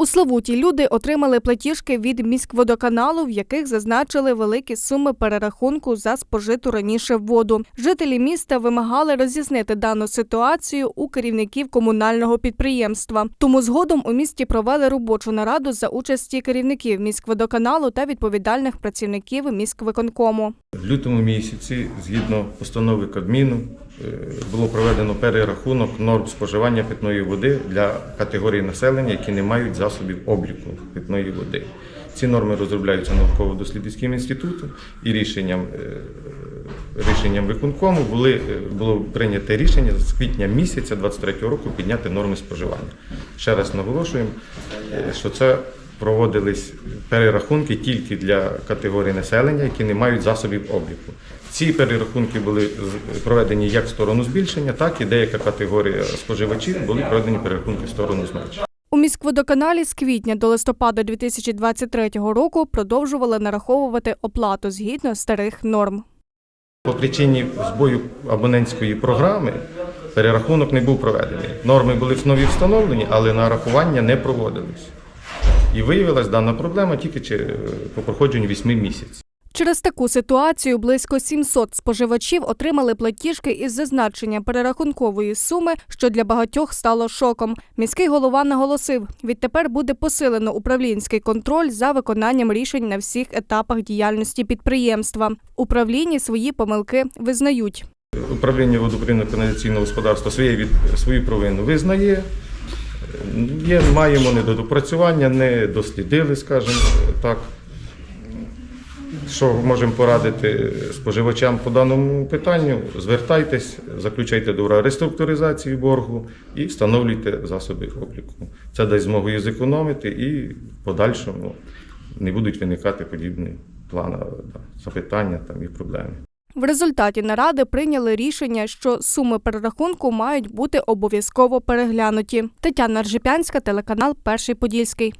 У Славуті люди отримали платіжки від міськводоканалу, в яких зазначили великі суми перерахунку за спожиту раніше воду. Жителі міста вимагали роз'яснити дану ситуацію у керівників комунального підприємства. Тому згодом у місті провели робочу нараду за участі керівників міськводоканалу та відповідальних працівників міськвиконкому. В лютому місяці, згідно постанови Кабміну, було проведено перерахунок норм споживання питної води для категорій населення, які не мають засобів обліку питної води. Ці норми розробляються науково-дослідницьким інститутом і рішенням, е, рішенням виконкому були, е, було прийнято рішення з квітня місяця 23 року підняти норми споживання. Ще раз наголошуємо, е, що це проводились перерахунки тільки для категорій населення, які не мають засобів обліку. Ці перерахунки були проведені як в сторону збільшення, так і деяка категорія споживачів були проведені перерахунки в сторону зменшення. У міськводоканалі з квітня до листопада 2023 року продовжували нараховувати оплату згідно старих норм. По причині збою абонентської програми перерахунок не був проведений. Норми були в нові встановлені, але нарахування не проводились. І виявилась дана проблема тільки чи- по проходженню 8 місяців. Через таку ситуацію близько 700 споживачів отримали платіжки із зазначенням перерахункової суми, що для багатьох стало шоком. Міський голова наголосив, відтепер буде посилено управлінський контроль за виконанням рішень на всіх етапах діяльності підприємства. Управлінні свої помилки визнають. Управління водопровідного каналізаційного господарства від, свою провину визнає. Є, маємо недопрацювання, не дослідили, скажімо так. Що можемо порадити споживачам по даному питанню? Звертайтесь, заключайте договори реструктуризації боргу і встановлюйте засоби обліку. Це дасть змогу їх зекономити і в подальшому не будуть виникати подібні плани, запитання там, і проблеми. В результаті наради прийняли рішення, що суми перерахунку мають бути обов'язково переглянуті. Тетяна Ржепянська, телеканал Перший Подільський.